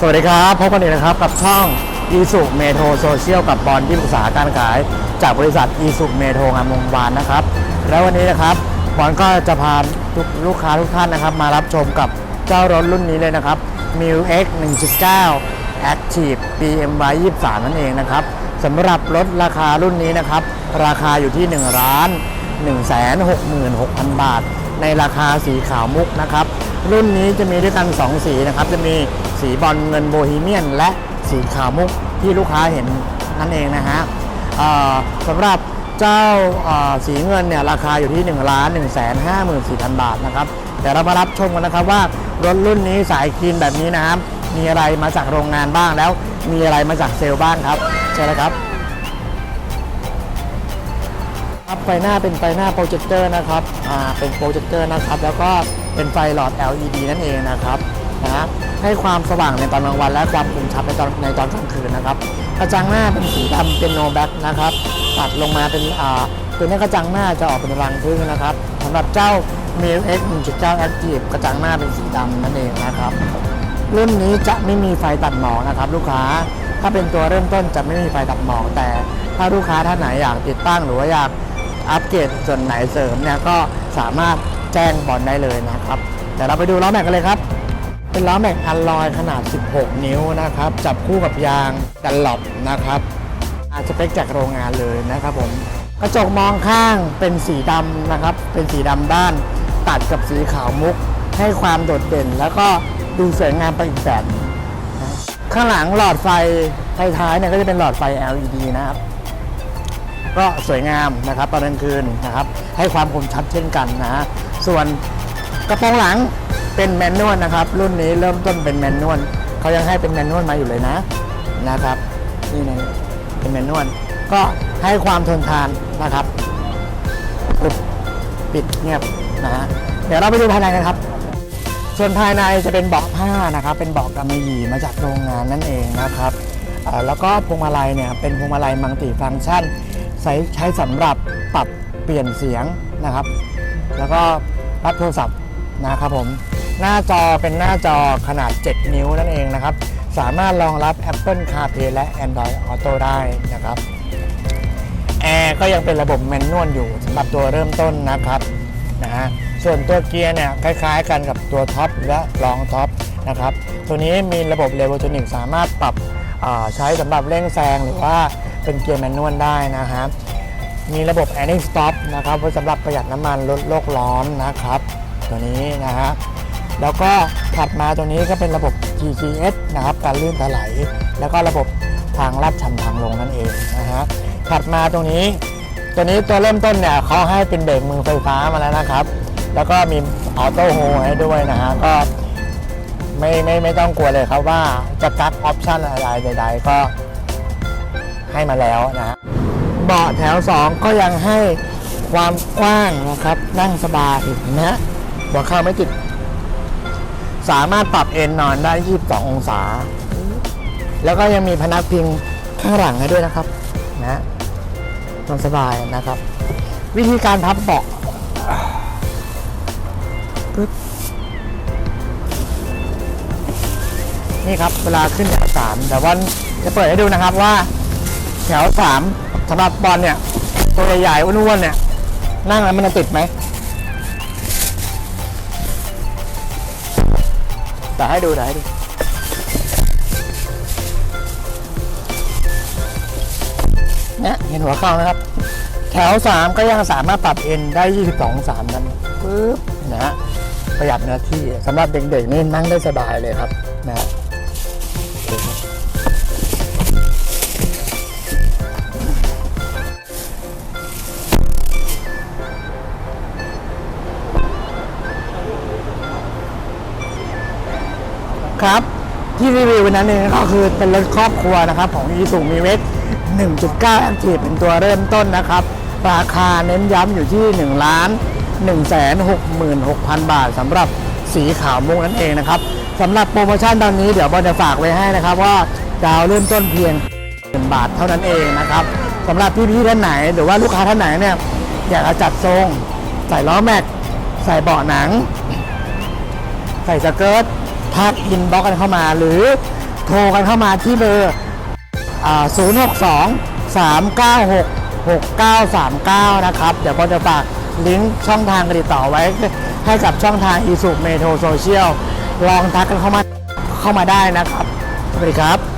สวัสดีครับพบกันอีกนะครับกับช่องอีสุเมโทรโซเชียลกับบอลที่ปรึกษาการขายจากบริษัทอีสุเมโทรงามวงวานนะครับ แล้ววันนี้นะครับบอลก็จะพาทุกลูกค้าทุกท่านนะครับ มารับชมกับเจ้ารถรุ่นนี้เลยนะครับ m i l X 1.9 Active BMY 23 นั่นเองนะครับสำหรับรถราคารุ่นนี้นะครับ ราคาอยู่ที่1ล้าน166,000 บาท ในราคาสีขาวมุกนะครับ รุ่นนี้จะมีด้วยกัน 2 สีนะครับ จะมีสีบอลเงินโบฮีเมียน และสีขาวมุกที่ลูกค้าเห็นนั่นเองนะฮะสำหรับเจ้าสีเงินเนี่ยราคาอยู่ที่1ล้าน1 5 4 0 0 0บาทนะครับเดี๋ยวเรามารับชมกันนะครับว่ารถรุ่นนี้สายคลีนแบบนี้นะครับมีอะไรมาจากโรงงานบ้างแล้ว มีอะไรมาจากเซลล์บ้างครับเชิญเลยครับครับไฟหน้าเป็นไฟหน้าโปรเจคเตอร์นะครับอ่าเป็นโปรเจคเตอร์นะครับ แล้วก็ เป็นไฟหลอด LED นั่นเองนะครับนะฮะให้ความสว่างในตอนกลางวัน และความคมชัดในตอนในตอนกลางคืนนะครับกระจังหน้าเป็นสีดำเป็นโนแบ็กนะครับตัดลงมาเป็นอ่าตัวนี้กระจังหน้าจะออกเป็นรังพึ่งนะครับสำหรับเจ้า m i l X 1.9 Active กระจังหน้าเป็นสีดำนั่นเองนะครับรุ่นนี้จะไม่มีไฟตัดหมอกนะครับ ลูกค้าถ้าเป็นตัวเริ่มต้นจะไม่มีไฟตัดหมอกแต่ ถ้าลูกค้าท่านไหนอยากติดตั้งหรือว่าอยากอัปเกรดส่วนไหนเสริมเนี่ยก็สามารถ แจ้งบอลได้เลยนะครับเดี๋ยวเราไปดูล้อแม็กกันเลยครับ เป็นล้อแม็กอัลลอยขนาด 16 นิ้วนะครับ จับคู่กับยางกันหลบนะครับ อาสเปคจากโรงงานเลยนะครับผมกระจกมองข้างเป็นสีดำนะครับ เป็นสีดำด้านตัดกับสีขาวมุก ให้ความโดดเด่น แล้วก็ดูสวยงามไปอีกแบบนะข้างหลังหลอดไฟท้ายๆเนี่ยก็จะเป็นหลอดไฟ LED นะครับ ก็สวยงามนะครับตอนกลางคืนนะครับ ให้ความคมชัดเช่นกันนะ ส่วนกระโปรงหลังเป็นแมนนวลนะครับ รุ่นนี้เริ่มต้นเป็นแมนนวลเขายังให้เป็นแมนนวลมาอยู่เลยนะนะครับนี่นะเป็นแมนนวลก็ให้ความทนทานนะครับปึ๊บปิดเงียบนะฮะเดี๋ยวเราไปดูภายในกันครับ ส่วนภายในจะเป็นเบาะผ้านะครับ เป็นเบาะกำมะหยี่มาจากโรงงานนั่นเองนะครับแล้วก็พวงมาลัยเนี่ยเป็นพวงมาลัยมัลติฟังก์ชันใช้ใช้สำหรับปรับเปลี่ยนเสียงนะครับ แล้วก็ รับโทรศัพท์นะครับผมหน้าจอเป็นหน้าจอขนาด 7 นิ้วนั่นเองนะครับ สามารถรองรับ Apple CarPlay และ Android Auto ได้นะครับแอร์ก็ยังเป็นระบบแมนนวลอยู่สำหรับตัวเริ่มต้นนะครับนะฮะส่วนตัวเกียร์เนี่ยคล้ายๆกันกับตัวท็อปและรองท็อปนะครับตัวนี้มีระบบเลเวลทนิกสามารถปรับใช้สำหรับเร่งแซงหรือว่าเป็นเกียร์แมนนวลได้นะฮะ มีระบบ a i r stop นะครับไว้สำหรับประหยัดน้ำมันลดโลกร้อนนะครับ ตัวนี้นะฮะแล้วก็ถัดมาตัวนี้ก็เป็นระบบ TCS นะครับการลื่นถลายแล้วก็ระบบทางลาดชันทางลงนั่นเองนะฮะถัดมาตรงนี้ ตัวนี้ตัวเริ่มต้นเนี่ยเขาให้เป็นเบรกมือไฟฟ้ามาแล้วนะครับ แล้วก็มีออโต้โฮให้ด้วยนะฮะก็ไม่ไม่ไม่ต้องกลัวเลยครับว่าจะกักออปชันอะไรใด ๆ ก็ให้มาแล้วนะฮะ เบาะแถว 2 ก็ยังให้ความกว้างนะครับ นั่งสบายนะฮะหัวเข่าไม่ติด สามารถปรับเอนนอนได้ 22 องศา แล้วก็ยังมีพนักพิงข้างหลังให้ด้วยนะครับนะนอนสบายนะครับ วิธีการพับเบาะปึ๊บนี่ครับเวลาขึ้นแถวสามแต่วันจะเปิดให้ดูนะครับว่าแถวสาม สำหรับบอลเนี่ย ตัวใหญ่ๆอ้วนๆเนี่ย นั่งแล้วมันจะติดไหม แต่ให้ดูแต่ให้ดูเนี่ยเห็นหัวเข่านะครับ แถว 3 ก็ยังสามารถปรับเอ็นได้ 22 องศากันปึ๊บนะฮะประหยัดเนื้อที่สำหรับเด็กๆนี่นั่งได้สบายเลยครับนะฮะ ครับ ที่รีวิววันนั้นเองก็คือเป็นรถครอบครัวนะครับ ของ i s u m i w e x 1.9 Active เป็นตัวเริ่มต้นนะครับ ราคาเน้นย้ำอยู่ที่1ล้าน166,000 บาทสำหรับสีขาวมุกนั่นเองนะครับสำหรับโปรโมชั่นตอนนี้เดี๋ยวบอลจะฝากไว้ให้นะครับ ว่าดาวเริ่มต้นเพียง1บาทเท่านั้นเองนะครับสำหรับพี่ๆท่านไหน หรือว่าลูกค้าท่านไหนเนี่ยอยากจะจัดทรง ใส่ล้อแม็ก ใส่เบาะหนัง ใส่สเกิร์ต ทักอินบ็อกกันเข้ามา หรือโทรกันเข้ามาที่เบอร์ 062 396 6939 นะครับ เดี๋ยวก็จะฝากลิงก์ช่องทางการติดต่อไว้ ให้กับช่องทาง i s u m e t r o Social ลองทักกันเข้ามาเข้ามาได้นะครับ สวัสดีครับ